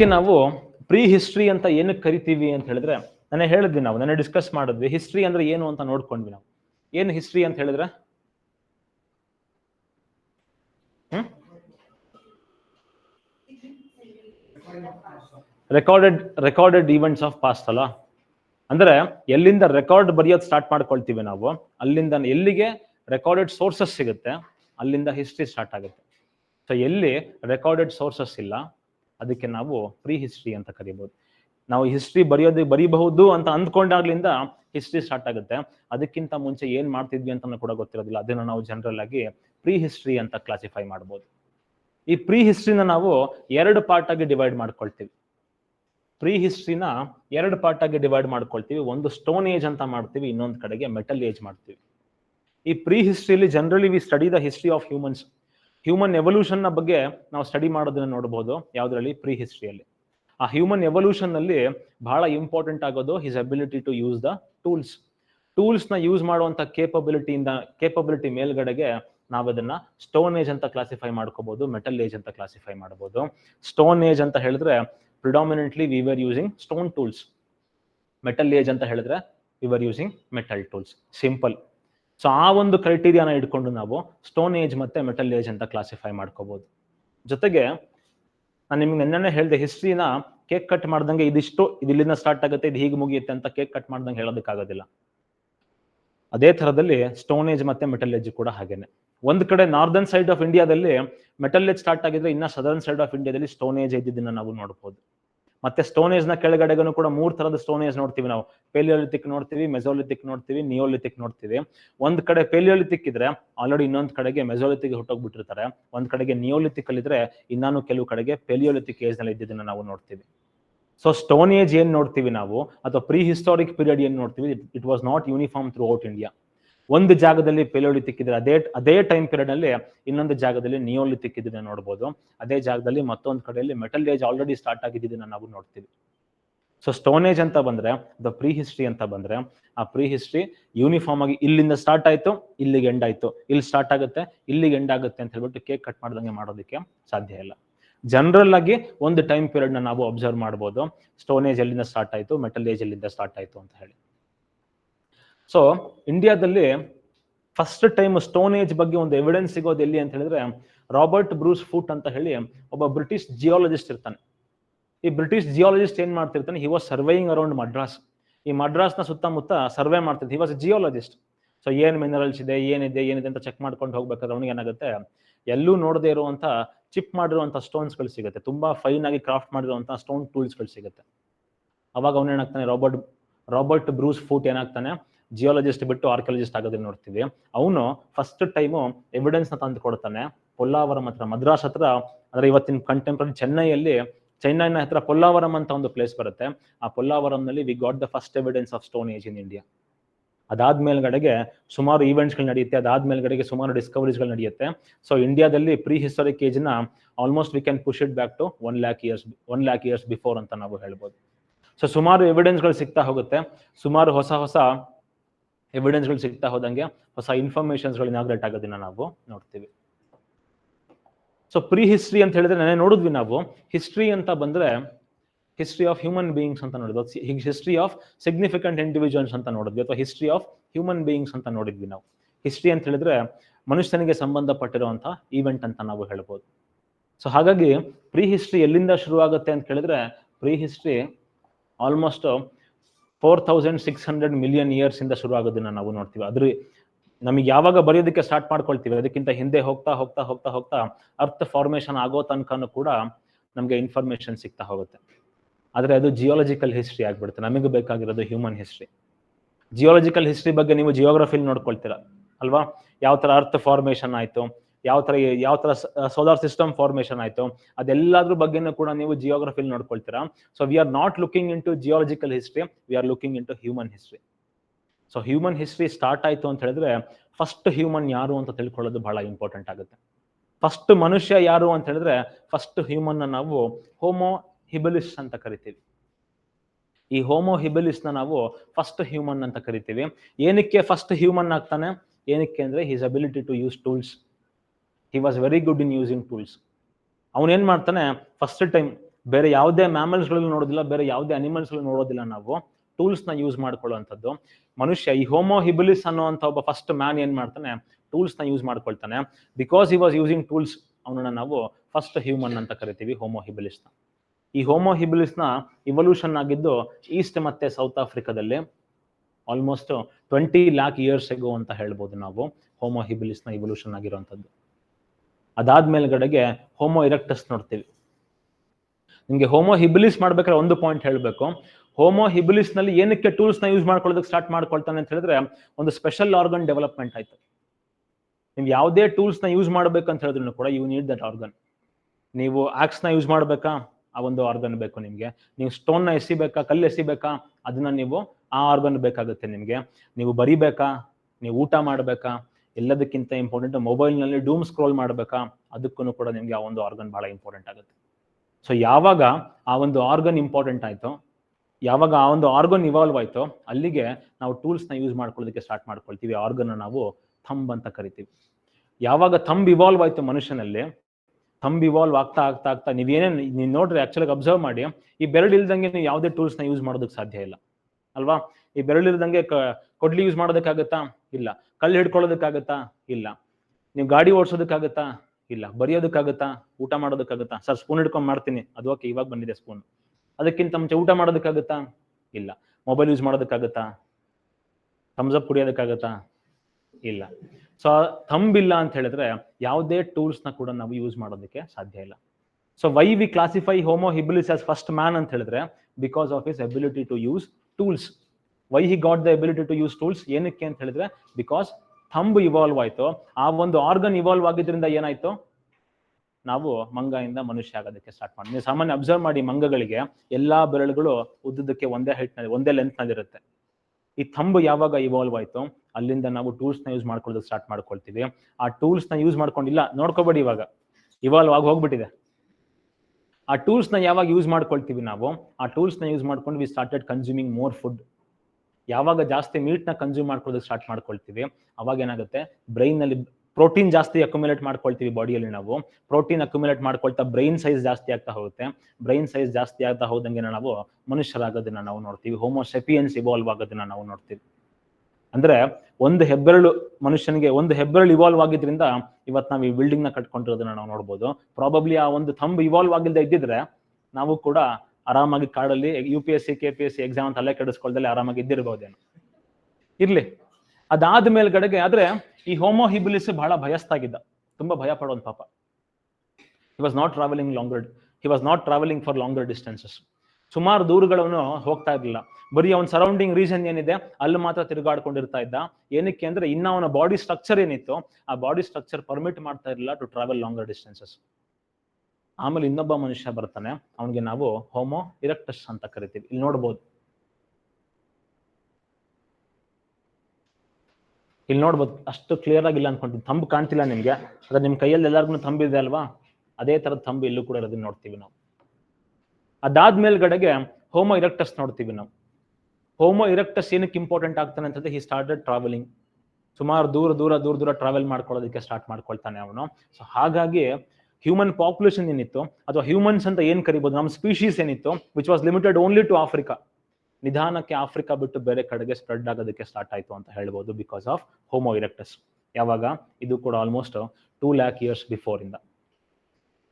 ಇದಕ್ಕೆ ನಾವು pre history ಅಂತ ಏನಕ್ಕೆ ಕರಿತೀವಿ ಅಂತ ಹೇಳಿದ್ರೆ, ನಾನು ಹೇಳಿದ್ವಿ ನಾವು, ನಾನು ಡಿಸ್ಕಸ್ ಮಾಡಿದ್ವಿ. ಹಿಸ್ಟ್ರಿ ಅಂದ್ರೆ ಏನು ಅಂತ ನೋಡ್ಕೊಂಡ್ವಿ ನಾವು. ಏನು ಹಿಸ್ಟ್ರಿ ಅಂತ ಹೇಳಿದ್ರೆ? Recorded recorded events of past ಅಲ್ಲ? ಅಂದ್ರೆ ಎಲ್ಲಿಂದ ರೆಕಾರ್ಡ್ ಬರೆಯೋದು ಸ್ಟಾರ್ಟ್ ಮಾಡ್ಕೊಳ್ತೀವಿ ನಾವು, ಅಲ್ಲಿಂದ ಎಲ್ಲಿಗೆ ರೆಕಾರ್ಡೆಡ್ ಸೋರ್ಸಸ್ ಸಿಗುತ್ತೆ, ಅಲ್ಲಿಂದ ಹಿಸ್ಟ್ರಿ ಸ್ಟಾರ್ಟ್ ಆಗುತ್ತೆ. ಸೊ ಎಲ್ಲಿ ರೆಕಾರ್ಡೆಡ್ ಸೋರ್ಸಸ್ ಇಲ್ಲ ಅದಕ್ಕೆ ನಾವು ಪ್ರೀ ಹಿಸ್ಟ್ರಿ ಅಂತ ಕರಿಬಹುದು ನಾವು ಹಿಸ್ಟ್ರಿ ಬರೆಯೋದು ಬರೀಬಹುದು ಅಂತ ಅಂದ್ಕೊಂಡಾಗ್ಲಿಂದ ಹಿಸ್ಟ್ರಿ ಸ್ಟಾರ್ಟ್ ಆಗುತ್ತೆ. ಅದಕ್ಕಿಂತ ಮುಂಚೆ ಏನ್ ಮಾಡ್ತಿದ್ವಿ ಅಂತ ಕೂಡ ಗೊತ್ತಿರೋದಿಲ್ಲ. ಅದನ್ನ ನಾವು ಜನರಲ್ ಆಗಿ ಪ್ರೀ ಹಿಸ್ಟ್ರಿ ಅಂತ ಕ್ಲಾಸಿಫೈ ಮಾಡ್ಬೋದು. ಈ ಪ್ರೀ ಹಿಸ್ಟ್ರಿನ ನಾವು ಎರಡು ಪಾರ್ಟ್ ಆಗಿ ಡಿವೈಡ್ ಮಾಡ್ಕೊಳ್ತೀವಿ. ಪ್ರೀ ಹಿಸ್ಟ್ರಿನ ಎರಡು ಪಾರ್ಟ್ ಆಗಿ ಡಿವೈಡ್ ಮಾಡ್ಕೊಳ್ತೀವಿ. ಒಂದು ಸ್ಟೋನ್ ಏಜ್ ಅಂತ ಮಾಡ್ತೀವಿ, ಇನ್ನೊಂದು ಕಡೆಗೆ ಮೆಟಲ್ ಏಜ್ ಮಾಡ್ತೀವಿ. ಈ pre ಹಿಸ್ಟ್ರಿಲಿ generally we study the history of humans human ಎವಲ್ಯೂಷನ್ನ ಬಗ್ಗೆ ನಾವು ಸ್ಟಡಿ ಮಾಡೋದನ್ನ ನೋಡಬಹುದು ಯಾವುದರಲ್ಲಿ? ಪ್ರೀ ಹಿಸ್ಟ್ರಿಯಲ್ಲಿ ಆ ಹ್ಯೂಮನ್ ಎವಲ್ಯೂಷನ್ನಲ್ಲಿ ಬಹಳ ಇಂಪಾರ್ಟೆಂಟ್ ಆಗೋದು his ability to use the tools ಟೂಲ್ಸ್ನ use ಮಾಡುವಂತ ಕೇಪಬಿಲಿಟಿಯಿಂದ ಕೇಪಬಿಲಿಟಿ ಮೇಲ್ಗಡೆಗೆ ನಾವು ಅದನ್ನ ಸ್ಟೋನ್ ಏಜ್ ಅಂತ ಕ್ಲಾಸಿಫೈ ಮಾಡ್ಕೋಬಹುದು ಮೆಟಲ್ ಏಜ್ ಅಂತ ಕ್ಲಾಸಿಫೈ ಮಾಡಬಹುದು ಸ್ಟೋನ್ ಏಜ್ ಅಂತ ಹೇಳಿದ್ರೆ predominantly we were using stone tools metal age ಅಂತ ಹೇಳಿದ್ರೆ we were using metal tools simple so ಆ ಒಂದು ಕ್ರೈಟೀರಿಯಾನ ಇಟ್ಕೊಂಡು ನಾವು ಸ್ಟೋನ್ ಏಜ್ ಮತ್ತೆ ಮೆಟಲ್ ಏಜ್ ಅಂತ ಕ್ಲಾಸಿಫೈ ಮಾಡ್ಕೋಬಹುದು ಜೊತೆಗೆ ನಾನು ನಿಮ್ಗೆ ನೆನ್ನೆ ಹೇಳಿದೆ ಹಿಸ್ಟ್ರಿನ ಕೇಕ್ ಕಟ್ ಮಾಡ್ದಂಗೆ ಇದಿಷ್ಟು ಇದಿಲ್ಲಿಂದ ಸ್ಟಾರ್ಟ್ ಆಗುತ್ತೆ, ಇದು ಹೀಗೆ ಮುಗಿಯುತ್ತೆ ಅಂತ ಕೇಕ್ ಕಟ್ ಮಾಡ್ದಂಗೆ ಹೇಳೋದಕ್ಕಾಗೋದಿಲ್ಲ. ಅದೇ ತರದಲ್ಲಿ ಸ್ಟೋನ್ ಏಜ್ ಮತ್ತೆ ಮೆಟಲ್ ಏಜ್ ಕೂಡ ಹಾಗೇನೆ. ಒಂದ್ ಕಡೆ ನಾರ್ದರ್ನ್ ಸೈಡ್ ಆಫ್ ಇಂಡಿಯಾದಲ್ಲಿ ಮೆಟಲ್ ಏಜ್ ಸ್ಟಾರ್ಟ್ ಆಗಿದ್ರೆ ಇನ್ನ ಸದರ್ನ್ ಸೈಡ್ ಆಫ್ ಇಂಡಿಯಾದಲ್ಲಿ ಸ್ಟೋನ್ ಏಜ್ ಇದ್ದಿದ್ದನ್ನ ನಾವು ನೋಡಬಹುದು ಮತ್ತೆ ಸ್ಟೋನ್ ಏಜ್ನ ಕೆಳಗಡೆಗೂ ಕೂಡ ಮೂರ್ ತರದ ಏಜ್ ನೋಡ್ತೀವಿ ನಾವು. ಪೇಲಿಯೋಲಿಥಿಕ್ ನೋಡ್ತೀವಿ ಮೆಸೋಲಿಥಿಕ್ ನೋಡ್ತೀವಿ ನಿಯೋಲಿಥಿಕ್ ನೋಡ್ತೀವಿ. ಒಂದ್ ಕಡೆ ಪೇಲಿಯೋಲಿಥಿಕ್ ಇದ್ರೆ ಆಲ್ರೆಡಿ ಇನ್ನೊಂದ್ ಕಡೆಗೆ ಮೆಸೋಲಿಥಿಕ್ ಹೊಟ್ಟೋಗ್ಬಿಟ್ಟಿರ್ತಾರೆ. ಒಂದ್ ಕಡೆಗೆ ನಿಯೋಲಿಥಿಕ್ ಅಲ್ಲಿ ಇದ್ರೆ ಇನ್ನಾನು ಕೆಲವು ಕಡೆಗೆ ಪೇಲಿಯೋಲಿಥಿಕ್ ಏಜ್ನಲ್ಲಿ ಇದ್ದಿದ್ದನ್ನ ನಾವು ನೋಡ್ತೀವಿ. ಸೊ ಸ್ಟೋನ್ ಏಜ್ ಏನ್ ನೋಡ್ತೀವಿ ನಾವು? ಅಥವಾ ಪ್ರೀ ಹಿಸ್ಟಾರಿಕ್ ಪೀರಿಯಡ್ ಏನ್ ನೋಡ್ತೀವಿ? It was not uniform throughout India ಒಂದು ಜಾಗದಲ್ಲಿ ಪೆಲಿಯೋಲಿಥಿಕ್ ತಿಕ್ಕಿದ್ರೆ ಅದೇ ಅದೇ ಟೈಮ್ ಪೀರಿಯಡ್ ಅಲ್ಲಿ ಇನ್ನೊಂದು ಜಾಗದಲ್ಲಿ ನಿಯೋಲಿ ತಿಕ್ಕಿದ್ರೆ ನೋಡ್ಬೋದು. ಅದೇ ಜಾಗದಲ್ಲಿ ಮತ್ತೊಂದು ಕಡೆಯಲ್ಲಿ ಮೆಟಲ್ ಏಜ್ ಆಲ್ರೆಡಿ ಸ್ಟಾರ್ಟ್ ಆಗಿದ್ದನ್ನ ನಾವು ನೋಡ್ತೀವಿ. ಸೊ ಸ್ಟೋನ್ ಏಜ್ ಅಂತ ಬಂದ್ರೆ ದ ಪ್ರೀ ಹಿಸ್ಟ್ರಿ ಅಂತ ಬಂದ್ರೆ, ಆ ಪ್ರೀ ಹಿಸ್ಟ್ರಿ ಯೂನಿಫಾರ್ಮ್ ಆಗಿ ಇಲ್ಲಿಂದ ಸ್ಟಾರ್ಟ್ ಆಯ್ತು, ಇಲ್ಲಿಗೆ ಎಂಡ್ ಆಯ್ತು. ಇಲ್ಲಿ ಸ್ಟಾರ್ಟ್ ಆಗುತ್ತೆ, ಇಲ್ಲಿಗೆ ಎಂಡ್ ಆಗುತ್ತೆ ಅಂತ ಹೇಳ್ಬಿಟ್ಟು ಕೇಕ್ ಕಟ್ ಮಾಡ್ದಂಗೆ ಮಾಡೋದಕ್ಕೆ ಸಾಧ್ಯ ಇಲ್ಲ. ಜನರಲ್ ಆಗಿ ಒಂದು ಟೈಮ್ ಪೀರಿಯಡ್ ನಾವು ಅಬ್ಸರ್ವ್ ಮಾಡಬಹುದು ಸ್ಟೋನ್ ಏಜ್ ಎಲ್ಲಿಂದ ಸ್ಟಾರ್ಟ್ ಆಯ್ತು ಮೆಟಲ್ ಏಜ್ ಎಲ್ಲಿಂದ ಸ್ಟಾರ್ಟ್ ಆಯ್ತು ಅಂತ ಹೇಳಿ. ಸೊ ಇಂಡಿಯಾದಲ್ಲಿ ಫಸ್ಟ್ ಟೈಮ್ ಸ್ಟೋನ್ ಏಜ್ ಬಗ್ಗೆ ಒಂದು ಎವಿಡೆನ್ಸ್ ಸಿಗೋದು ಎಲ್ಲಿ ಅಂತ ಹೇಳಿದ್ರೆ ರಾಬರ್ಟ್ ಬ್ರೂಸ್ ಫೂಟ್ ಅಂತ ಹೇಳಿ ಒಬ್ಬ ಬ್ರಿಟಿಷ್ ಜಿಯಾಲಜಿಸ್ಟ್ ಇರ್ತಾನೆ. ಈ ಬ್ರಿಟಿಷ್ ಜಿಯಾಲಜಿಸ್ಟ್ ಏನ್ ಮಾಡ್ತಿರ್ತಾನೆ? He was surveying around Madras ಈ ಮಡ್ರಾಸ್ನ ಸುತ್ತಮುತ್ತ ಸರ್ವೆ ಮಾಡ್ತಿರ್ತಾನೆ. ಹಿ ವಾಸ್ ಜಿಯಾಲಜಿಸ್ಟ್ ಸೊ ಏನ್ ಮಿನರಲ್ಸ್ ಇದೆ, ಏನಿದೆ ಏನಿದೆ ಅಂತ ಚೆಕ್ ಮಾಡ್ಕೊಂಡು ಹೋಗ್ಬೇಕಾದ್ರೆ ಅವ್ನಿಗೆ ಏನಾಗುತ್ತೆ? ಎಲ್ಲೂ ನೋಡದೆ ಇರುವಂತ ಚಿಪ್ ಮಾಡಿರುವಂತ ಸ್ಟೋನ್ಸ್ಗಳು ಸಿಗುತ್ತೆ. ತುಂಬಾ ಫೈನ್ ಆಗಿ ಕ್ರಾಫ್ಟ್ ಮಾಡಿರುವಂತ ಸ್ಟೋನ್ ಟೂಲ್ಸ್ಗಳು ಸಿಗುತ್ತೆ. ಅವಾಗ ಅವನೇನಾಗ್ತಾನೆ ರಾಬರ್ಟ್ ರಾಬರ್ಟ್ ಬ್ರೂಸ್ ಫೂಟ್ ಏನಾಗ್ತಾನೆ ಜಿಯಾಲಜಿಸ್ಟ್ ಬಿಟ್ಟು ಆರ್ಕಿಯಾಲಜಿಸ್ಟ್ ಆಗೋದನ್ನ ನೋಡ್ತೀವಿ. ಅವನು ಫಸ್ಟ್ ಟೈಮು ಎವಿಡೆನ್ಸ್ನ ತಂದು ಕೊಡ್ತಾನೆ. ಪೊಲ್ಲಾವರಂ ಹತ್ರ, ಮದ್ರಾಸ್ ಹತ್ರ, ಅಂದ್ರೆ ಇವತ್ತಿನ ಕಂಟೆಂಪ್ರರಿ ಚೆನ್ನೈಯಲ್ಲಿ ಚೆನ್ನೈನ ಹತ್ರ ಪೊಲ್ಲಾವರಂ ಅಂತ ಒಂದು ಪ್ಲೇಸ್ ಬರುತ್ತೆ. ಆ ಪೊಲ್ಲಾವರಂನಲ್ಲಿ we got the first evidence of stone age in India ಅದಾದ ಮೇಲ್ಗಡೆಗೆ ಸುಮಾರು ಈವೆಂಟ್ಸ್ಗಳು ನಡೆಯುತ್ತೆ. ಅದಾದ ಮೇಲ್ಗಡೆಗೆ ಸುಮಾರು ಡಿಸ್ಕವರೀಸ್ಗಳು ನಡೆಯುತ್ತೆ. ಸೊ ಇಂಡಿಯಾದಲ್ಲಿ pre historic ಏಜ್ನ almost we can push it back to one lakh years one lakh years before ಅಂತ ನಾವು ಹೇಳ್ಬೋದು. ಸೊ ಸುಮಾರು ಎವಿಡೆನ್ಸ್ಗಳು ಸಿಗ್ತಾ ಹೋಗುತ್ತೆ. ಸುಮಾರು ಹೊಸ ಹೊಸ ಎವಿಡೆನ್ಸ್ಗಳು ಸಿಗ್ತಾ ಹೋದಂಗೆ ಹೊಸ ಇನ್ಫಾರ್ಮೇಶನ್ಸ್ಗಳು ಇನಾಗ್ರೇಟ್ ಆಗೋದನ್ನ ನಾವು ನೋಡ್ತೀವಿ. ಸೊ ಪ್ರೀ ಹಿಸ್ಟ್ರಿ ಅಂತ ಹೇಳಿದ್ರೆ ನೆನೆ ನೋಡಿದ್ವಿ ನಾವು. ಹಿಸ್ಟ್ರಿ ಅಂತ ಬಂದ್ರೆ ಹಿಸ್ಟ್ರಿ ಆಫ್ ಹ್ಯೂಮನ್ ಬೀಯಿಂಗ್ಸ್ ಅಂತ ನೋಡಿದ್ವಿ. ಹಿಸ್ಟ್ರಿ ಆಫ್ ಸಿಗ್ನಿಫಿಕೆಂಟ್ ಇಂಡಿವಿಜುವಲ್ಸ್ ಅಂತ ನೋಡಿದ್ವಿ ಅಥವಾ ಹಿಸ್ಟ್ರಿ ಆಫ್ ಹ್ಯೂಮನ್ ಬೀಯಿಂಗ್ಸ್ ಅಂತ ನೋಡಿದ್ವಿ ನಾವು. ಹಿಸ್ಟ್ರಿ ಅಂತ ಹೇಳಿದ್ರೆ ಮನುಷ್ಯನಿಗೆ ಸಂಬಂಧಪಟ್ಟಿರುವಂಥ ಈವೆಂಟ್ ಅಂತ ನಾವು ಹೇಳ್ಬೋದು. ಸೊ ಹಾಗಾಗಿ ಪ್ರೀ ಹಿಸ್ಟ್ರಿ ಎಲ್ಲಿಂದ ಶುರು ಆಗುತ್ತೆ ಅಂತ ಕೇಳಿದ್ರೆ prehistory almost four thousand six hundred million years ಇಂದ ಶುರು ಆಗೋದನ್ನ ನಾವು ನೋಡ್ತೀವಿ. ಅದ್ರ ನಮಗೆ ಯಾವಾಗ ಬರೆಯೋದಕ್ಕೆ ಸ್ಟಾರ್ಟ್ ಮಾಡ್ಕೊಳ್ತೀವಿ. ಅದಕ್ಕಿಂತ ಹಿಂದೆ ಹೋಗ್ತಾ ಹೋಗ್ತಾ ಹೋಗ್ತಾ ಹೋಗ್ತಾ ಅರ್ಥ ಫಾರ್ಮೇಶನ್ ಆಗೋ ತನಕನೂ ಕೂಡ ನಮಗೆ ಇನ್ಫಾರ್ಮೇಶನ್ ಸಿಗ್ತಾ ಹೋಗುತ್ತೆ. ಆದರೆ ಅದು ಜಿಯಾಲಜಿಕಲ್ ಹಿಸ್ಟ್ರಿ ಆಗ್ಬಿಡುತ್ತೆ. ನಮಗೆ ಬೇಕಾಗಿರೋದು ಹ್ಯೂಮನ್ ಹಿಸ್ಟ್ರಿ ಜಿಯಾಲಜಿಕಲ್ ಹಿಸ್ಟ್ರಿ ಬಗ್ಗೆ ನೀವು ಜಿಯೋಗ್ರಫಿಲಿ ನೋಡ್ಕೊಳ್ತೀರಾ, ಅಲ್ವಾ? ಯಾವ ತರ ಅರ್ಥ ಫಾರ್ಮೇಶನ್ ಆಯ್ತು ಯಾವ ತರ ಯಾವ ತರ ಸೋಲಾರ್ ಸಿಸ್ಟಮ್ ಫಾರ್ಮೇಷನ್ ಆಯ್ತು, ಅದೆಲ್ಲದ್ರ ಬಗ್ಗೆನೂ ಕೂಡ ನೀವು ಜಿಯೋಗ್ರಫಿಲಿ ನೋಡ್ಕೊಳ್ತೀರಾ? So we are not looking into geological history we are looking into human history so human history start ಆಯ್ತು ಅಂತ ಹೇಳಿದ್ರೆ ಫಸ್ಟ್ ಹ್ಯೂಮನ್ ಯಾರು ಅಂತ ತಿಳ್ಕೊಳ್ಳೋದು ಬಹಳ ಇಂಪಾರ್ಟೆಂಟ್ ಆಗುತ್ತೆ. ಫಸ್ಟ್ ಮನುಷ್ಯ ಯಾರು ಅಂತ ಹೇಳಿದ್ರೆ ಫಸ್ಟ್ ಹ್ಯೂಮನ್ ನಾವು ಹೋಮೋ ಹಿಬಲಿಸ್ ಅಂತ ಕರಿತೀವಿ. ಈ ಹೋಮೋ ಹಿಬಲಿಸ್ನ ನಾವು ಫಸ್ಟ್ ಹ್ಯೂಮನ್ ಅಂತ ಕರಿತೀವಿ. ಏನಕ್ಕೆ ಫಸ್ಟ್ ಹ್ಯೂಮನ್ ಆಗ್ತಾನೆ? ಏನಕ್ಕೆ ಅಂದ್ರೆ his ability to use tools he was very good in using tools ಅವನೇನ್ ಮಾಡ್ತಾನೆ ಫಸ್ಟ್ ಟೈಮ್ ಬೇರೆ ಯಾವುದೇ ಮ್ಯಾಮಲ್ಸ್ಗಳಲ್ಲಿ ನೋಡೋದಿಲ್ಲ, ಬೇರೆ ಯಾವುದೇ ಅನಿಮಲ್ಸ್ಗಳು ನೋಡೋದಿಲ್ಲ ನಾವು ಟೂಲ್ಸ್ನ ಯೂಸ್ ಮಾಡ್ಕೊಳ್ಳುವಂಥದ್ದು. ಮನುಷ್ಯ ಈ ಹೋಮೋ ಹಿಬಿಲಿಸ್ ಅನ್ನುವಂಥ ಒಬ್ಬ ಫಸ್ಟ್ ಮ್ಯಾನ್ ಏನು ಮಾಡ್ತಾನೆ ಟೂಲ್ಸ್ನ use ಮಾಡ್ಕೊಳ್ತಾನೆ. Because he was using tools ಅವನನ್ನ ನಾವು ಫಸ್ಟ್ ಹ್ಯೂಮನ್ ಅಂತ ಕರಿತೀವಿ ಹೋಮೋ ಹಿಬಿಲಿಸ್ನ ಈ ಹೋಮೋ ಹಿಬಿಲಿಸ್ನ ಇವಲ್ಯೂಷನ್ ಆಗಿದ್ದು ಈಸ್ಟ್ ಮತ್ತೆ ಸೌತ್ ಆಫ್ರಿಕಾದಲ್ಲಿ almost twenty lakh years ago ಅಂತ ಹೇಳ್ಬೋದು ನಾವು ಹೋಮೋ ಹಿಬಿಲಿಸ್ನ ಇವಲ್ಯೂಷನ್ ಆಗಿರುವಂಥದ್ದು. ಅದಾದ್ಮೇಲ್ಗಡೆಗೆ ಹೋಮೋ ಇರೆಕ್ಟಸ್ ನೋಡ್ತೀವಿ. ನಿಮಗೆ ಹೋಮೋ ಹಿಬಿಲಿಸ್ ಮಾಡ್ಬೇಕಾದ್ರೆ ಒಂದು ಪಾಯಿಂಟ್ ಹೇಳಬೇಕು. ಹೋಮೋ ಹಿಬಿಲಿಸ್ನಲ್ಲಿ ಏನಕ್ಕೆ ಟೂಲ್ಸ್ನ ಯೂಸ್ ಮಾಡ್ಕೊಳ್ಳೋದಕ್ಕೆ ಸ್ಟಾರ್ಟ್ ಮಾಡ್ಕೊಳ್ತಾನೆ ಅಂತ ಹೇಳಿದ್ರೆ ಒಂದು ಸ್ಪೆಷಲ್ ಆರ್ಗನ್ ಡೆವಲಪ್ಮೆಂಟ್ ಆಯ್ತು. ನೀವು ಯಾವುದೇ ಟೂಲ್ಸ್ನ ಯೂಸ್ ಮಾಡ್ಬೇಕಂತ ಹೇಳಿದ್ರು ಕೂಡ ಯು ನೀಡ್ ದಟ್ ಆರ್ಗನ್ ನೀವು ಆಕ್ಸ್ನ ಯೂಸ್ ಮಾಡ್ಬೇಕಾ? ಆ ಒಂದು ಆರ್ಗನ್ ಬೇಕು ನಿಮ್ಗೆ. ನೀವು ಸ್ಟೋನ್ನ ಎಸಿಬೇಕಾ? ಕಲ್ಲು ಎಸಿಬೇಕಾ? ಅದನ್ನ ನೀವು ಆ ಆರ್ಗನ್ ಬೇಕಾಗುತ್ತೆ ನಿಮ್ಗೆ. ನೀವು ಬರಿಬೇಕಾ? ನೀವು ಊಟ ಮಾಡ್ಬೇಕಾ? ಎಲ್ಲದಕ್ಕಿಂತ ಇಂಪಾರ್ಟೆಂಟ್ ಮೊಬೈಲ್ನಲ್ಲಿ ಡೂಮ್ ಸ್ಕ್ರೋಲ್ ಮಾಡ್ಬೇಕಾ? ಅದಕ್ಕೂ ಕೂಡ ನಿಮ್ಗೆ ಆ ಒಂದು ಆರ್ಗನ್ ಬಹಳ ಇಂಪಾರ್ಟೆಂಟ್ ಆಗುತ್ತೆ. ಸೊ ಯಾವಾಗ ಆ ಒಂದು ಆರ್ಗನ್ ಇಂಪಾರ್ಟೆಂಟ್ ಆಯ್ತು, ಯಾವಾಗ ಆ ಒಂದು ಆರ್ಗನ್ ಇವಾಲ್ವ್ ಆಯ್ತೋ, ಅಲ್ಲಿಗೆ ನಾವು ಟೂಲ್ಸ್ನ ಯೂಸ್ ಮಾಡ್ಕೊಳ್ಳೋದಕ್ಕೆ ಸ್ಟಾರ್ಟ್ ಮಾಡ್ಕೊಳ್ತೀವಿ. ಆರ್ಗನ್ ನಾವು ಥಂಬ್ ಅಂತ ಕರಿತೀವಿ. ಯಾವಾಗ ಥಂಬ್ ಇವಾಲ್ವ್ ಆಯ್ತು ಮನುಷ್ಯನಲ್ಲಿ ಥಂಬ್ ಇವಾಲ್ವ್ ಆಗ್ತಾ ಆಗ್ತಾ ಆಗ್ತಾ ನೀವೇನೇ ನೀವು ನೋಡ್ರಿ ಆಕ್ಚುಲಿ ಅಬ್ಸರ್ವ್ ಮಾಡಿ, ಈ ಬೆರಳು ಇಲ್ದಂಗೆ ನೀವು ಯಾವುದೇ ಟೂಲ್ಸ್ನ ಯೂಸ್ ಮಾಡೋದಕ್ಕೆ ಸಾಧ್ಯ ಇಲ್ಲ. ಅಲ್ವಾ? ಈ ಬೆರಳು ಇಲ್ದಂಗೆ ಕ- ಕೊಡ್ಲಿ ಯೂಸ್ ಮಾಡೋದಕ್ಕಾಗತ್ತಾ? ಇಲ್ಲ. ಕಲ್ಲು ಹಿಡ್ಕೊಳ್ಳೋದಕ್ಕಾಗತ್ತಾ? ಇಲ್ಲ. ನೀವು ಗಾಡಿ ಓಡಿಸೋದಕ್ಕಾಗತ್ತಾ? ಇಲ್ಲ. ಬರೆಯೋದಕ್ಕಾಗತ್ತಾ? ಊಟ ಮಾಡೋದಕ್ಕಾಗತ್ತಾ? ಸರ್ ಸ್ಪೂನ್ ಹಿಡ್ಕೊಂಡು ಮಾಡ್ತೀನಿ. ಅದು ಓಕೆ ಇವಾಗ ಬಂದಿದೆ ಸ್ಪೂನ್ ಅದಕ್ಕಿಂತ ಮುಂಚೆ ಊಟ ಮಾಡೋದಕ್ಕಾಗತ್ತಾ? ಇಲ್ಲ. ಮೊಬೈಲ್ ಯೂಸ್ ಮಾಡೋದಕ್ಕಾಗತ್ತಾ? ಥಮ್ಸ್ ಅಪ್ ಕುಡಿಯೋದಕ್ಕಾಗತ್ತಾ? ಇಲ್ಲ. ಸೊ ಥಂಬ್ ಇಲ್ಲ ಅಂತ ಹೇಳಿದ್ರೆ ಯಾವುದೇ ಟೂಲ್ಸ್ನ ಕೂಡ ನಾವು ಯೂಸ್ ಮಾಡೋದಕ್ಕೆ ಸಾಧ್ಯ ಇಲ್ಲ. So why we classify Homo habilis as first man ಅಂತ ಹೇಳಿದ್ರೆ because of his ability to use tools why he got the ability to use tools ಏನಕ್ಕೆ ಅಂತ ಹೇಳಿದ್ರೆ ಬಿಕಾಸ್ ಥಂಬ್ ಇವಾಲ್ವ್ ಆಯ್ತು. ಆ ಒಂದು ಆರ್ಗನ್ ಇವಾಲ್ವ್ ಆಗಿದ್ರಿಂದ ಏನಾಯ್ತು? ನಾವು ಮಂಗಯಿಂದ ಮನುಷ್ಯ ಆಗೋದಕ್ಕೆ ಸ್ಟಾರ್ಟ್ ಮಾಡಿ ನೀವು ಸಾಮಾನ್ಯ ಅಬ್ಸರ್ವ್ ಮಾಡಿ ಮಂಗಗಳಿಗೆ, ಎಲ್ಲಾ ಬೆರಳುಗಳು ಉದ್ದಕ್ಕೆ ಒಂದೇ ಹೈಟ್ನಲ್ಲಿ, ಒಂದೇ ಲೆಂತ್ ನಲ್ಲಿರುತ್ತೆ ಈ ಥಂಬ್ ಯಾವಾಗ ಇವಾಲ್ವ್ ಆಯ್ತು? ಅಲ್ಲಿಂದ ನಾವು ಟೂಲ್ಸ್ನ ಯೂಸ್ ಮಾಡ್ಕೊಳ್ಳೋದಕ್ಕೆ ಸ್ಟಾರ್ಟ್ ಮಾಡ್ಕೊಳ್ತೀವಿ. ಆ ಟೂಲ್ಸ್ನ ಯೂಸ್ ಮಾಡ್ಕೊಂಡಿಲ್ಲ, ನೋಡ್ಕೋಬೇಡಿ ಇವಾಗ. ಇವಾಲ್ವ್ ಆಗಿ ಹೋಗ್ಬಿಟ್ಟಿದೆ. ಆ ಟೂಲ್ಸ್ನ ಯಾವಾಗ ಯೂಸ್ ಮಾಡ್ಕೊಳ್ತೀವಿ ನಾವು? ಆ ಟೂಲ್ಸ್ನ ಯೂಸ್ ಮಾಡ್ಕೊಂಡು we started consuming more food ಯಾವಾಗ ಜಾಸ್ತಿ ಮೀಟ್ನ ಕನ್ಸ್ಯೂಮ್ ಮಾಡ್ಕೊಳ್ಳೋದಕ್ಕೆ ಸ್ಟಾರ್ಟ್ ಮಾಡ್ಕೊಳ್ತೀವಿ, ಅವಾಗ ಏನಾಗುತ್ತೆ? ಬ್ರೈನ್ನಲ್ಲಿ ಪ್ರೋಟೀನ್ ಜಾಸ್ತಿ ಅಕ್ಯುಮುಲೇಟ್ ಮಾಡ್ಕೊಳ್ತೀವಿ ಬಾಡಿಯಲ್ಲಿ ನಾವು. ಪ್ರೋಟೀನ್ ಅಕ್ಯುಮುಲೇಟ್ ಮಾಡ್ಕೊಳ್ತಾ ಬ್ರೈನ್ ಸೈಜ್ ಜಾಸ್ತಿ ಆಗ್ತಾ ಹೋಗುತ್ತೆ. ಬ್ರೈನ್ ಸೈಜ್ ಜಾಸ್ತಿ ಆಗ್ತಾ ಹೋದಂಗೆ ನಾವು ಮನುಷ್ಯರಾಗೋದನ್ನ ನಾವು ನೋಡ್ತೀವಿ. ಹೋಮೋಸೆಪಿಯನ್ಸ್ ಇವಾಲ್ವ್ ಆಗೋದನ್ನ ನಾವು ನೋಡ್ತೀವಿ. ಅಂದ್ರೆ ಒಂದು ಹೆಬ್ಬೆರಳು ಮನುಷ್ಯನಿಗೆ ಒಂದು ಹೆಬ್ಬೆರಳು ಇವಾಲ್ವ್ ಆಗಿದ್ರಿಂದ ಇವತ್ತು ನಾವು ಈ ಬಿಲ್ಡಿಂಗ್ನ ಕಟ್ಕೊಂಡಿರೋದನ್ನ ನಾವು ನೋಡ್ಬೋದು. ಪ್ರಾಬಬ್ಲಿ ಆ ಒಂದು ಥಂಬ್ ಇವಾಲ್ವ್ ಆಗಿಲ್ಲದೆ ಇದ್ದಿದ್ರೆ ನಾವು ಕೂಡ ಆರಾಮಾಗಿ ಕಾಡಲ್ಲಿ U P S C K P S C exam ತಲೆ ಕೆಡಿಸ್ಕೊಳ್ದಲ್ಲಿ ಆರಾಮಾಗಿ ಇದ್ದಿರ್ಬೋದೇನೋ. ಇರ್ಲಿ. ಅದಾದ ಮೇಲ್ಗಡೆಗೆ ಆದ್ರೆ ಈ ಹೋಮೋ ಹಿಬಿಲಿಸ್ ಬಹಳ ಭಯಸ್ತಾಗಿದ್ದ ತುಂಬಾ ಭಯ ಪಡೋನ್ ಪಾಪ. He was not travelling longer he was not travelling for longer distances ಸುಮಾರು ದೂರಗಳನ್ನು ಹೋಗ್ತಾ ಇರ್ಲಿಲ್ಲ. ಬರೀ ಅವನ ಸರೌಂಡಿಂಗ್ ರೀಸನ್ ಏನಿದೆ? ಅಲ್ಲಿ ಮಾತ್ರ ತಿರುಗಾಡ್ಕೊಂಡಿರ್ತಾ ಇದ್ದ. ಏನಕ್ಕೆ ಅಂದ್ರೆ ಇನ್ನ ಅವನ ಬಾಡಿ ಸ್ಟ್ರಕ್ಚರ್ ಏನಿತ್ತು, ಆ ಬಾಡಿ ಸ್ಟ್ರಕ್ಚರ್ ಪರ್ಮಿಟ್ ಮಾಡ್ತಾ ಇರಲಿಲ್ಲ ಟು ಟ್ರಾವೆಲ್ ಲಾಂಗರ್ ಡಿಸ್ಟೆನ್ಸಸ್ ಆಮೇಲೆ ಇನ್ನೊಬ್ಬ ಮನುಷ್ಯ ಬರ್ತಾನೆ, ಅವನಿಗೆ ನಾವು ಹೋಮೋ ಇರಕ್ಟಸ್ ಅಂತ ಕರಿತೀವಿ. ಇಲ್ಲಿ ನೋಡ್ಬೋದು. ಇಲ್ಲಿ ನೋಡ್ಬೋದು, ಅಷ್ಟು ಕ್ಲಿಯರ್ ಆಗಿಲ್ಲ ಅನ್ಕೊಂತೀನಿ. ತಂಬ್ ಕಾಣ್ತಿಲ್ಲ ನಿಮ್ಗೆ. ಅದ್ರ ನಿಮ್ ಕೈಯಲ್ಲಿ ಎಲ್ಲರಿಗೂ ತಂಬಿದೆ ಅಲ್ವಾ? ಅದೇ ತರದ ತಂಬು ಇಲ್ಲೂ ಕೂಡ ಇರೋದನ್ನ ನೋಡ್ತೀವಿ ನಾವು. ಅದಾದ್ಮೇಲ್ಗಡೆಗೆ ಹೋಮೋ ಇರಕ್ಟಸ್ ನೋಡ್ತೀವಿ ನಾವು. ಹೋಮೋ ಇರಕ್ಟಸ್ ಏನಕ್ಕೆ ಇಂಪಾರ್ಟೆಂಟ್ ಆಗ್ತಾನೆ ಅಂತಂದ್ರೆ ಹಿ ಸ್ಟಾರ್ಟೆಡ್ ಟ್ರಾವೆಲಿಂಗ್ ಸುಮಾರು ದೂರ ದೂರ ದೂರ ದೂರ ಟ್ರಾವೆಲ್ ಮಾಡ್ಕೊಳ್ಳೋದಕ್ಕೆ ಸ್ಟಾರ್ಟ್ ಮಾಡ್ಕೊಳ್ತಾನೆ ಅವನು. ಸೊ ಹಾಗಾಗಿ ಹ್ಯೂಮನ್ ಪಾಪ್ಯುಲೇಷನ್ ಏನಿತ್ತು, ಅಥವಾ ಹ್ಯೂಮನ್ಸ್ ಅಂತ ಏನ್ ಕರಿಬಹುದು ನಮ್ಮ ಸ್ಪೀಶೀಸ್ ಏನಿತ್ತು which was limited only to Africa ನಿಧಾನಕ್ಕೆ ಆಫ್ರಿಕಾ ಬಿಟ್ಟು ಬೇರೆ ಕಡೆಗೆ ಸ್ಪ್ರೆಡ್ ಆಗೋದಕ್ಕೆ ಸ್ಟಾರ್ಟ್ ಆಯಿತು ಅಂತ ಹೇಳ್ಬೋದು ಬಿಕಾಸ್ ಆಫ್ ಹೋಮೋ ಇರೆಕ್ಟಸ್ ಯಾವಾಗ? ಇದು ಕೂಡ almost two lakh years before ಇಂದ.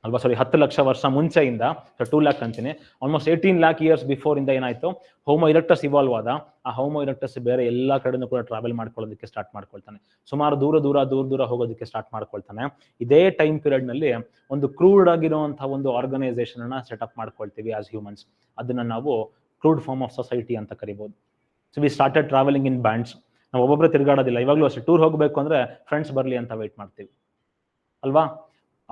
ಅಲ್ವಾ? ಸಾರಿ ಹತ್ತು ಲಕ್ಷ ವರ್ಷ ಮುಂಚೆಯಿಂದ ಟೂ ಲ್ಯಾಕ್ ಅಂತೀನಿ. Almost eighteen lakh years before ಇಂದ ಏನಾಯ್ತು? ಹೋಮೋ ಇರೆಕ್ಟಸ್ ಇವಾಲ್ವ್ ಆದ. ಆ ಹೋಮೋ ಇರೆಕ್ಟಸ್ ಬೇರೆ ಎಲ್ಲ ಕಡೆನೂ ಕೂಡ ಟ್ರಾವೆಲ್ ಮಾಡ್ಕೊಳ್ಳೋದಕ್ಕೆ ಸ್ಟಾರ್ಟ್ ಮಾಡ್ಕೊಳ್ತಾನೆ. ಸುಮಾರು ದೂರ ದೂರ ದೂರ ದೂರ ಹೋಗೋದಕ್ಕೆ ಸ್ಟಾರ್ಟ್ ಮಾಡ್ಕೊಳ್ತಾನೆ. ಇದೇ ಟೈಮ್ ಪೀರಿಯಡ್ನಲ್ಲಿ ಒಂದು ಕ್ರೂಡ್ ಆಗಿರುವಂತಹ ಒಂದು ಆರ್ಗನೈಸೇಷನ್ ಅನ್ನ ಸೆಟಪ್ ಮಾಡ್ಕೊಳ್ತೀವಿ ಆಸ್ ಹ್ಯೂಮನ್ಸ್ ಅದನ್ನ ನಾವು ಕ್ರೂಡ್ ಫಾರ್ಮ್ ಆಫ್ ಸೊಸೈಟಿ ಅಂತ ಕರಿಬಹುದು so we started travelling in bands ನಾವು ಒಬ್ಬೊಬ್ಬರೇ ತಿರುಗಾಡೋದಿಲ್ಲ. ಇವಾಗಲೂ ಅಷ್ಟೇ. ಟೂರ್ ಹೋಗಬೇಕು ಅಂದ್ರೆ ಫ್ರೆಂಡ್ಸ್ ಬರಲಿ ಅಂತ ವೆಯ್ಟ್ ಮಾಡ್ತೀವಿ. ಅಲ್ವಾ?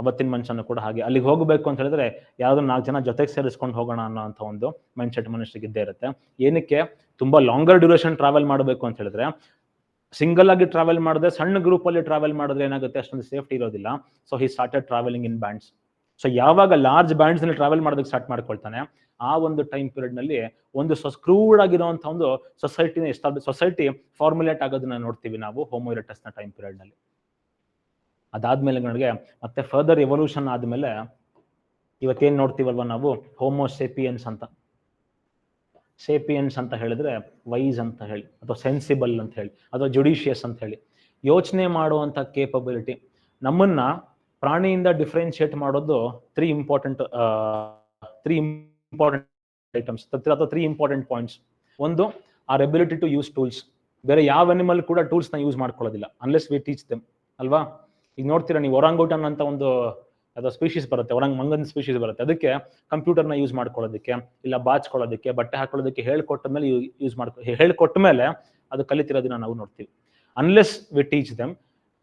ಅವತ್ತಿನ ಮನುಷ್ಯನ ಕೂಡ ಹಾಗೆ. ಅಲ್ಲಿಗೆ ಹೋಗಬೇಕು ಅಂತ ಹೇಳಿದ್ರೆ ಯಾವುದೋ ನಾಲ್ಕು ಜನ ಜೊತೆಗೆ ಸೇರಿಸ್ಕೊಂಡು ಹೋಗೋಣ ಅನ್ನೋ ಅಂತ ಒಂದು ಮೈಂಡ್ ಸೆಟ್ ಮನುಷ್ಯರಿಗೆ ಇದ್ದೇ ಇರುತ್ತೆ. ಏನಕ್ಕೆ? ತುಂಬಾ ಲಾಂಗರ್ ಡ್ಯೂರೇಷನ್ ಟ್ರಾವೆಲ್ ಮಾಡಬೇಕು ಅಂತ ಹೇಳಿದ್ರೆ ಸಿಂಗಲ್ ಆಗಿ ಟ್ರಾವೆಲ್ ಮಾಡಿದ್ರೆ ಸಣ್ಣ ಗ್ರೂಪ್ ಅಲ್ಲಿ ಟ್ರಾವೆಲ್ ಮಾಡಿದ್ರೆ ಏನಾಗುತ್ತೆ? ಅಷ್ಟೊಂದು ಸೇಫ್ಟಿ ಇರೋದಿಲ್ಲ. So he started travelling in bands so ಯಾವಾಗ ಲಾರ್ಜ್ ಬ್ಯಾಂಡ್ಸ್ನಲ್ಲಿ ಟ್ರಾವೆಲ್ ಮಾಡೋದಕ್ಕೆ ಸ್ಟಾರ್ಟ್ ಮಾಡ್ಕೊಳ್ತಾನೆ, ಆ ಒಂದು ಟೈಮ್ ಪೀರಿಯಡ್ನಲ್ಲಿ ಒಂದು ಸ್ಕ್ರೂಡ್ ಆಗಿರುವಂತಹ ಒಂದು ಸೊಸೈಟಿನ ಸೊಸೈಟಿ ಫಾರ್ಮುಲೇಟ್ ಆಗೋದನ್ನ ನೋಡ್ತೀವಿ ನಾವು ಹೋಮೋ ನ ಟೈಮ್ ಪೀರಿಯಡ್ನಲ್ಲಿ. ಅದಾದ್ಮೇಲೆ ನನಗೆ ಮತ್ತೆ ಫರ್ದರ್ ಎವಲ್ಯೂಷನ್ ಆದಮೇಲೆ ಇವತ್ತೇನ್ ನೋಡ್ತೀವಲ್ವ ನಾವು? ಹೋಮೋಸೆಪಿಯನ್ಸ್ ಅಂತ. ಸೇಪಿಯನ್ಸ್ ಅಂತ ಹೇಳಿದ್ರೆ ವೈಸ್ ಅಂತ ಹೇಳಿ, ಅಥವಾ ಸೆನ್ಸಿಬಲ್ ಅಂತ ಹೇಳಿ, ಅಥವಾ ಜುಡಿಷಿಯಸ್ ಅಂತ ಹೇಳಿ. ಯೋಚನೆ ಮಾಡುವಂಥ ಕೇಪಬಿಲಿಟಿ ನಮ್ಮನ್ನ ಪ್ರಾಣಿಯಿಂದ ಡಿಫ್ರೆನ್ಶಿಯೇಟ್ ಮಾಡೋದು three important three important items ಅಥವಾ ತ್ರೀ ಇಂಪಾರ್ಟೆಂಟ್ ಪಾಯಿಂಟ್ಸ್ ಒಂದು our ability to use tools ಬೇರೆ ಯಾವ ಅನಿಮಲ್ ಕೂಡ ಟೂಲ್ಸ್ನ ಯೂಸ್ ಮಾಡ್ಕೊಳ್ಳೋದಿಲ್ಲ ಅನ್ಲೆಸ್ ವಿ ಟೀಚ್ ದೆಮ್ ಅಲ್ವಾ? ಈಗ ನೋಡ್ತೀರಾ ನೀವು ಒರಾಂಗೋಟನ್ ಅಂತ ಒಂದು, ಅದು ಸ್ಪೀಶೀಸ್ ಬರುತ್ತೆ ಒರಂಗ್ ಮಂಗನ್ ಸ್ಪೀಶೀಸ್ ಬರುತ್ತೆ. ಅದಕ್ಕೆ ಕಂಪ್ಯೂಟರ್ನ ಯೂಸ್ ಮಾಡ್ಕೊಳ್ಳೋದಕ್ಕೆ, ಇಲ್ಲ ಬಾಚ್ಕೊಳ್ಳೋದಕ್ಕೆ, ಬಟ್ಟೆ ಹಾಕೊಳ್ಳೋದಕ್ಕೆ ಹೇಳ್ಕೊಟ್ಟ ಮೇಲೆ ಯೂಸ್ ಮಾಡ್ಕೊ ಹೇಳ್ಕೊಟ್ಟ ಮೇಲೆ ಅದು ಕಲಿತಿರೋದನ್ನ ನಾವು ನೋಡ್ತೀವಿ. ಅನ್ಲೆಸ್ ವಿ ಟೀಚ್ ದೆಮ್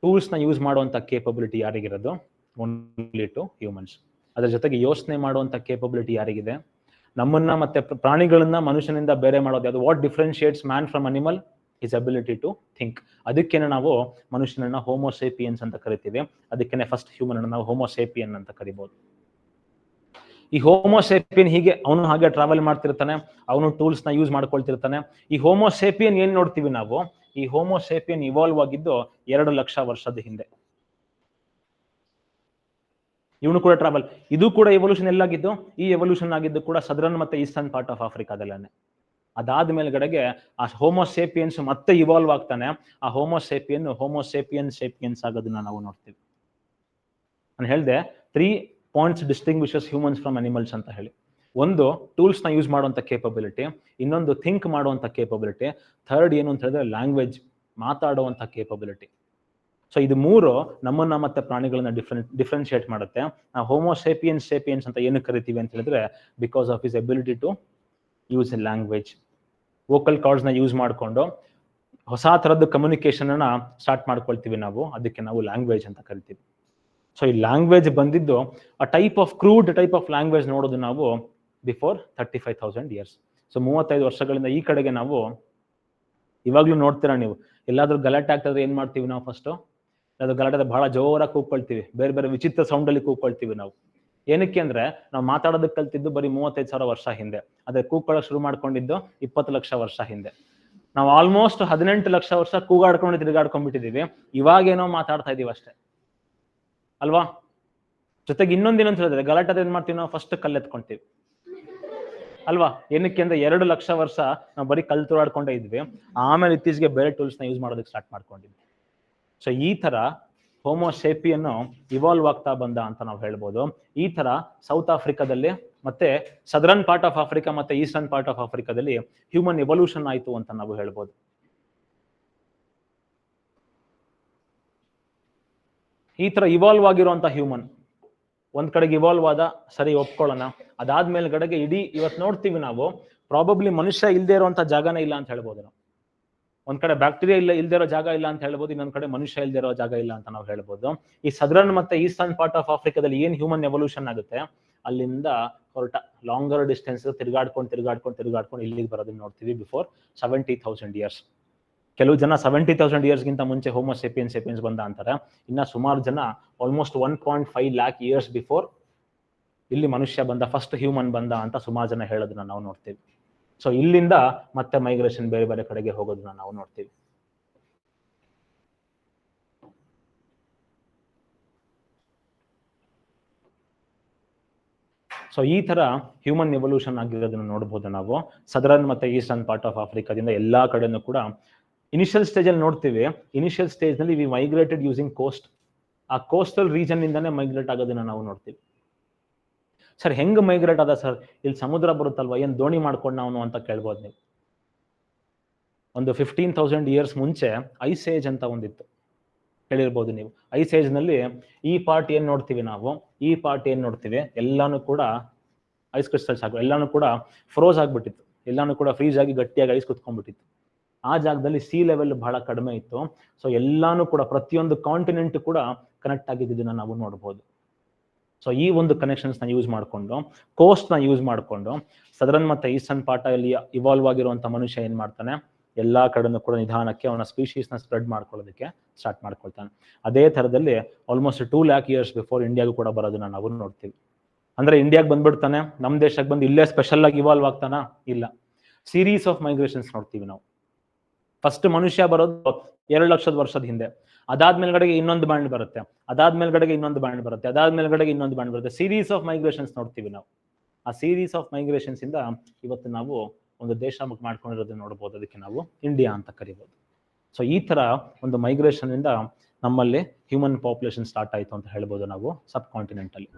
ಟೂಲ್ಸ್ನ ಯೂಸ್ ಮಾಡುವಂಥ ಕೇಪಬಿಲಿಟಿ ಯಾರಿಗಿರೋದು? ಓನ್ಲಿ ಟು ಹ್ಯೂಮನ್ಸ್ ಅದರ ಜೊತೆಗೆ ಯೋಚನೆ ಮಾಡುವಂಥ ಕೇಪಬಿಲಿಟಿ ಯಾರಿಗಿದೆ? ನಮ್ಮನ್ನ ಮತ್ತೆ ಪ್ರ- ಪ್ರಾಣಿಗಳನ್ನ ಮನುಷ್ಯನಿಂದ ಬೇರೆ ಮಾಡೋದು ಅದು what differentiates man from animal is ability to think ಅದಕ್ಕೇನೆ ನಾವು ಮನುಷ್ಯನನ್ನ ಹೋಮೋಸೇಪಿಯನ್ಸ್ ಅಂತ ಕರಿತೀವಿ. ಅದಕ್ಕೇನೆ ಫಸ್ಟ್ ಹ್ಯೂಮನ್ ಅನ್ನ ನಾವು ಹೋಮೋಸೇಪಿಯನ್ ಅಂತ ಕರಿಬಹುದು ಈ ಹೋಮೋಸೇಪಿಯನ್ ಹೀಗೆ ಅವನು ಹಾಗೆ ಟ್ರಾವೆಲ್ ಮಾಡ್ತಿರ್ತಾನೆ, ಅವನು ಟೂಲ್ಸ್ನ ಯೂಸ್ ಮಾಡ್ಕೊಳ್ತಿರ್ತಾನೆ. ಈ ಹೋಮೋಸೇಪಿಯನ್ ಏನ್ ನೋಡ್ತೀವಿ ನಾವು? ಈ ಹೋಮೋಸೇಪಿಯನ್ ಇವಾಲ್ವ್ ಆಗಿದ್ದು ಎರಡು ಲಕ್ಷ ವರ್ಷದ ಹಿಂದೆ. ಇವನು ಕೂಡ ಟ್ರಾವೆಲ್ ಇದು ಕೂಡ ಎವಲ್ಯೂಷನ್ ಎಲ್ಲಾಗಿದ್ದು, ಈ ಎವಲ್ಯೂಷನ್ ಆಗಿದ್ದು ಕೂಡ ಸದರನ್ ಮತ್ತೆ ಈಸ್ಟರ್ನ್ ಪಾರ್ಟ್ ಆಫ್ ಆಫ್ರಿಕಾದಲ್ಲೇನೆ ಅದಾದ ಮೇಲ್ಗಡೆಗೆ ಆ ಹೋಮೋಸೇಪಿಯನ್ಸ್ ಮತ್ತೆ ಇವಾಲ್ವ್ ಆಗ್ತಾನೆ. ಆ ಹೋಮೋಸೇಪಿಯನ್ ಹೋಮೋಸೇಪಿಯನ್ ಸೇಪಿಯನ್ಸ್ ಆಗೋದನ್ನ ನಾವು ನೋಡ್ತೀವಿ. ನಾನು ಹೇಳಿದೆ three points distinguishes humans from animals ಅಂತ ಹೇಳಿ. ಒಂದು ಟೂಲ್ಸ್ನ ಯೂಸ್ ಮಾಡುವಂತ ಕೇಪಬಿಲಿಟಿ ಇನ್ನೊಂದು ಥಿಂಕ್ ಮಾಡುವಂಥ ಕೇಪಬಿಲಿಟಿ ಥರ್ಡ್ ಏನು ಅಂತ ಹೇಳಿದ್ರೆ ಲ್ಯಾಂಗ್ವೇಜ್ ಮಾತಾಡುವಂತ ಕೇಪಬಿಲಿಟಿ ಸೊ ಇದು ಮೂರು ನಮ್ಮನ್ನ ಮತ್ತೆ ಪ್ರಾಣಿಗಳನ್ನ ಡಿಫ್ರೆಂಟ್ ಡಿಫ್ರೆನ್ಶಿಯೇಟ್ ಮಾಡುತ್ತೆ. ನಾವು ಹೋಮೋಸೇಪಿಯನ್ಸ್ ಸೇಪಿಯನ್ಸ್ ಅಂತ ಏನು ಕರಿತೀವಿ ಅಂತ ಹೇಳಿದ್ರೆ because of is ability to use a language vocal ಕಾರ್ಡ್ಸ್ನ use ಮಾಡಿಕೊಂಡು ಹೊಸ ಥರದ್ದು ಕಮ್ಯುನಿಕೇಷನನ್ನು ಸ್ಟಾರ್ಟ್ ಮಾಡ್ಕೊಳ್ತೀವಿ ನಾವು. ಅದಕ್ಕೆ ನಾವು ಲ್ಯಾಂಗ್ವೇಜ್ ಅಂತ ಕರಿತೀವಿ. ಸೊ ಈ ಲ್ಯಾಂಗ್ವೇಜ್ ಬಂದಿದ್ದು ಆ type of crude type of language ನೋಡೋದು ನಾವು before thirty five thousand years so ಮೂವತ್ತೈದು ವರ್ಷಗಳಿಂದ ಈ ಕಡೆಗೆ ನಾವು ಇವಾಗ್ಲೂ ನೋಡ್ತೀರಾ ನೀವು? ಎಲ್ಲಾದ್ರೂ ಗಲಾಟೆ ಆಗ್ತದ್ರೆ ಏನು ಮಾಡ್ತೀವಿ ನಾವು ಫಸ್ಟ್ ಅದು ಗಲಾಟೆ ಬಹಳ ಜೋರಾಗಿ ಕೂಗ್ಕೊಳ್ತೀವಿ ಬೇರೆ ಬೇರೆ ವಿಚಿತ್ರ ಸೌಂಡ್ ಅಲ್ಲಿ ಕೂಗ್ಕೊಳ್ತೀವಿ ನಾವು. ಏನಕ್ಕೆ ಅಂದ್ರೆ ನಾವು ಮಾತಾಡೋದಕ್ಕೆ ಕಲ್ತಿದ್ದು ಬರೀ ಮೂವತ್ತೈದು ಸಾವಿರ ವರ್ಷ ಹಿಂದೆ. ಅದೇ ಕೂಗ್ಕೊಳ್ಳೋಕೆ ಶುರು ಮಾಡ್ಕೊಂಡಿದ್ದು ಇಪ್ಪತ್ತು ಲಕ್ಷ ವರ್ಷ ಹಿಂದೆ. ನಾವು ಆಲ್ಮೋಸ್ಟ್ ಹದಿನೆಂಟು ಲಕ್ಷ ವರ್ಷ ಕೂಗಾಡ್ಕೊಂಡು ತಿರುಗಾಡ್ಕೊಂಡ್ಬಿಟ್ಟಿದೀವಿ ಇವಾಗೇನೋ ಮಾತಾಡ್ತಾ ಇದೀವಿ ಅಷ್ಟೇ. ಅಲ್ವಾ? ಜೊತೆಗೆ ಇನ್ನೊಂದೇನಂತ ಹೇಳಿದ್ರೆ ಗಲಾಟೆ ಏನ್ ಮಾಡ್ತೀವಿ ನಾವು ಫಸ್ಟ್ ಕಲ್ಲೆತ್ಕೊಂತೀವಿ. ಅಲ್ವಾ? ಏನಕ್ಕೆ ಅಂದ್ರೆ ಎರಡು ಲಕ್ಷ ವರ್ಷ ನಾವು ಬರೀ ಕಲ್ ತುರಾಡ್ಕೊಂಡೇ ಇದ್ವಿ. ಆಮೇಲೆ ಇತ್ತೀಚೆಗೆ ಬೇರೆ ಟೂಲ್ಸ್ನ ಯೂಸ್ ಮಾಡೋದಕ್ಕೆ ಸ್ಟಾರ್ಟ್ ಮಾಡ್ಕೊಂಡಿದ್ವಿ. ಸೊ ಈ ತರ ಹೋಮೋಸೇಪಿಯನ್ನು ಇವಾಲ್ವ್ ಆಗ್ತಾ ಬಂದ ಅಂತ ನಾವು ಹೇಳ್ಬೋದು. ಈ ತರ ಸೌತ್ ಆಫ್ರಿಕಾದಲ್ಲಿ ಮತ್ತೆ ಸದರನ್ ಪಾರ್ಟ್ ಆಫ್ ಆಫ್ರಿಕಾ ಮತ್ತೆ ಈಸ್ಟರ್ನ್ ಪಾರ್ಟ್ ಆಫ್ ಆಫ್ರಿಕಾದಲ್ಲಿ ಹ್ಯೂಮನ್ ಎವಲ್ಯೂಷನ್ ಆಯಿತು ಅಂತ ನಾವು ಹೇಳ್ಬೋದು. ಈ ತರ ಇವಾಲ್ವ್ ಆಗಿರುವಂತ ಹ್ಯೂಮನ್ ಒಂದ್ ಕಡೆಗೆ ಇವಾಲ್ವ್ ಆದ, ಸರಿ ಒಪ್ಕೊಳ್ಳೋಣ. ಅದಾದ್ಮೇಲೆ ಕಡೆಗೆ ಇಡೀ ಇವತ್ತು ನೋಡ್ತೀವಿ ನಾವು ಪ್ರಾಬಬ್ಲಿ ಮನುಷ್ಯ ಇಲ್ಲದೆ ಇರುವಂತ ಜಾಗನೇ ಇಲ್ಲ ಅಂತ ಹೇಳ್ಬೋದು ನಾವು. ಒಂದ್ ಕಡೆ ಬ್ಯಾಕ್ಟೀರಿಯಾ ಇಲ್ಲ ಇಲ್ದೇ ಇರೋ ಜಾಗ ಇಲ್ಲ ಅಂತ ಹೇಳ್ಬೋದು, ಇನ್ನೊಂದ್ ಕಡೆ ಮನುಷ್ಯ ಇಲ್ದೇ ಇರೋ ಜಾಗ ಇಲ್ಲ ಅಂತ ನಾವು ಹೇಳ್ಬೋದು. ಈ ಸದರನ್ ಮತ್ತೆ ಈಸ್ಟರ್ನ್ ಪಾರ್ಟ್ ಆಫ್ ಆಫ್ರಿಕಾದಲ್ಲಿ ಏನ್ ಹ್ಯೂಮನ್ ಎವಲ್ಯೂಷನ್ ಆಗುತ್ತೆ? ಅಲ್ಲಿಂದ ಹೊರಟ ಲಾಂಗರ್ ಡಿಸ್ಟೆನ್ಸ್ ತಿರ್ಗಾಡ್ಕೊಂಡು ತಿರ್ಗಾಡ್ಕೊಂಡು ತಿರ್ಗಾಡ್ಕೊಂಡು ಇಲ್ಲಿಗೆ ಬರೋದನ್ನ ನೋಡ್ತೀವಿ ಬಿಫೋರ್ ಸೆವೆಂಟಿ ಥೌಸಂಡ್ ಇಯರ್ಸ್ ಕೆಲವು ಜನ ಸೆವೆಂಟಿ ತೌಸಂಡ್ ಇಯರ್ಸ್ಗಿಂತ ಮುಂಚೆ ಹೋಮೋ ಸೆಪಿಯನ್ ಸೆಪಿಯನ್ಸ್ ಬಂದ ಅಂತಾರೆ. ಇನ್ನ ಸುಮಾರು ಜನ almost one point five lakh years before ಇಲ್ಲಿ ಮನುಷ್ಯ ಬಂದ ಫಸ್ಟ್ ಹ್ಯೂಮನ್ ಬಂದ ಅಂತ ಸುಮಾರು ಜನ ಹೇಳೋದನ್ನ ನಾವು ನೋಡ್ತೀವಿ. ಸೊ ಇಲ್ಲಿಂದ ಮತ್ತೆ ಮೈಗ್ರೇಷನ್ ಬೇರೆ ಬೇರೆ ಕಡೆಗೆ ಹೋಗೋದನ್ನ ನಾವು ನೋಡ್ತೀವಿ. ಸೊ ಈ ತರ ಹ್ಯೂಮನ್ ಎವಲ್ಯೂಷನ್ ಆಗಿರೋದನ್ನ ನೋಡಬಹುದು ನಾವು. ಸದರನ್ ಮತ್ತೆ ಈಸ್ಟರ್ನ್ ಪಾರ್ಟ್ ಆಫ್ ಆಫ್ರಿಕಾದಿಂದ ಎಲ್ಲಾ ಕಡೆನೂ ಕೂಡ ಇನಿಷಿಯಲ್ ಸ್ಟೇಜ್ ಅಲ್ಲಿ ನೋಡ್ತೀವಿ. ಇನಿಷಿಯಲ್ ಸ್ಟೇಜ್ನಲ್ಲಿ ವಿ ಮೈಗ್ರೇಟೆಡ್ ಯೂಸಿಂಗ್ ಕೋಸ್ಟ್ ಆ ಕೋಸ್ಟಲ್ ರೀಜನ್ ಇಂದಾನೆ ಮೈಗ್ರೇಟ್ ಆಗೋದನ್ನ ನಾವು ನೋಡ್ತೀವಿ. ಸರ್, ಹೆಂಗ್ ಮೈಗ್ರೇಟ್ ಆದ ಸರ್? ಇಲ್ಲಿ ಸಮುದ್ರ ಬರುತ್ತಲ್ವ? ಏನು ದೋಣಿ ಮಾಡ್ಕೊಂಡು ನಾವು ಅಂತ ಕೇಳ್ಬೋದು ನೀವು. ಒಂದು ಫಿಫ್ಟೀನ್ ತೌಸಂಡ್ ಇಯರ್ಸ್ ಮುಂಚೆ ಐಸ್ ಏಜ್ ಅಂತ ಒಂದಿತ್ತು. ಹೇಳಿರ್ಬೋದು ನೀವು. ಐಸ್ ಏಜ್ನಲ್ಲಿ ಈ ಪಾರ್ಟ್ ಏನು ನೋಡ್ತೀವಿ ನಾವು? ಈ ಪಾರ್ಟ್ ಏನು ನೋಡ್ತೀವಿ? ಎಲ್ಲಾನು ಕೂಡ ಐಸ್ ಕ್ರಿಸ್ಟಲ್ಸ್ ಆಗು ಎಲ್ಲಾನು ಕೂಡ ಫ್ರೋಸ್ ಆಗ್ಬಿಟ್ಟಿತ್ತು. ಎಲ್ಲಾನು ಕೂಡ ಫ್ರೀಜ್ ಆಗಿ ಗಟ್ಟಿಯಾಗಿ ಐಸ್ ಕುತ್ಕೊಂಡ್ಬಿಟ್ಟಿತ್ತು. ಆ ಜಾಗದಲ್ಲಿ ಸಿ ಲೆವೆಲ್ ಬಹಳ ಕಡಿಮೆ ಇತ್ತು. ಸೊ ಎಲ್ಲಾನು ಕೂಡ ಪ್ರತಿಯೊಂದು ಕಾಂಟಿನೆಂಟ್ ಕೂಡ ಕನೆಕ್ಟ್ ಆಗಿದ್ದನ್ನ ನಾವು ನೋಡ್ಬೋದು. ಸೊ ಈ ಒಂದು ಕನೆಕ್ಷನ್ಸ್ನ ಯೂಸ್ ಮಾಡಿಕೊಂಡು ಕೋಸ್ಟ್ನ ಯೂಸ್ ಮಾಡಿಕೊಂಡು ಸದರನ್ ಮತ್ತೆ ಈಸ್ಟರ್ನ್ ಪಾರ್ಟ್ ಅಲ್ಲಿ ಇವಾಲ್ವ್ ಆಗಿರುವಂತ ಮನುಷ್ಯ ಏನು ಮಾಡ್ತಾನೆ? ಎಲ್ಲಾ ಕಡೆನೂ ಕೂಡ ನಿಧಾನಕ್ಕೆ ಅವನ ನ ಸ್ಪ್ರೆಡ್ ಮಾಡ್ಕೊಳ್ಳೋದಕ್ಕೆ ಸ್ಟಾರ್ಟ್ ಮಾಡ್ಕೊಳ್ತಾನೆ. ಅದೇ ತರದಲ್ಲಿ almost two lakh years before ಇಂಡಿಯಾಗೂ ಕೂಡ ಬರೋದನ್ನ ನಾವು ನೋಡ್ತೀವಿ. ಅಂದ್ರೆ ಇಂಡಿಯಾಗೆ ಬಂದ್ಬಿಡ್ತಾನೆ ನಮ್ಮ ದೇಶಕ್ಕೆ ಬಂದು ಇಲ್ಲೇ ಸ್ಪೆಷಲ್ ಆಗಿ ಇವಾಲ್ವ್ ಆಗ್ತಾನ? ಇಲ್ಲ. ಸೀರೀಸ್ ಆಫ್ ಮೈಗ್ರೇಷನ್ಸ್ ನೋಡ್ತೀವಿ ನಾವು. ಫಸ್ಟ್ ಮನುಷ್ಯ ಬರೋದು ಎರಡು ಲಕ್ಷದ ವರ್ಷದ ಹಿಂದೆ. ಅದಾದ್ಮೇಲ್ಗಡೆಗೆ ಇನ್ನೊಂದು ಬ್ಯಾಂಡ್ ಬರುತ್ತೆ. ಅದಾದ ಮೇಲ್ಗಡೆಗೆ ಇನ್ನೊಂದು ಬ್ಯಾಂಡ್ ಬರುತ್ತೆ. ಅದಾದ ಮೇಲ್ಗಡೆಗೆ ಇನ್ನೊಂದು ಬ್ಯಾಂಡ್ ಬರುತ್ತೆ. ಸೀರೀಸ್ ಆಫ್ ಮೈಗ್ರೇಷನ್ಸ್ ನೋಡ್ತೀವಿ ನಾವು. ಆ ಸೀರೀಸ್ ಆಫ್ ಮೈಗ್ರೇಷನ್ಸ್ ಇಂದ ಇವತ್ತು ನಾವು ಒಂದು ದೇಶ ಮಾಡ್ಕೊಂಡಿರೋದನ್ನ ನೋಡ್ಬೋದು. ಅದಕ್ಕೆ ನಾವು ಇಂಡಿಯಾ ಅಂತ ಕರಿಬೋದು. ಸೊ ಈ ತರ ಒಂದು ಮೈಗ್ರೇಷನ್ ಇಂದ ನಮ್ಮಲ್ಲಿ ಹ್ಯೂಮನ್ ಪಾಪ್ಯುಲೇಷನ್ ಸ್ಟಾರ್ಟ್ ಆಯಿತು ಅಂತ ಹೇಳ್ಬೋದು ನಾವು ಸಬ್ ಕಾಂಟಿನೆಂಟ್ ಅಲ್ಲಿ.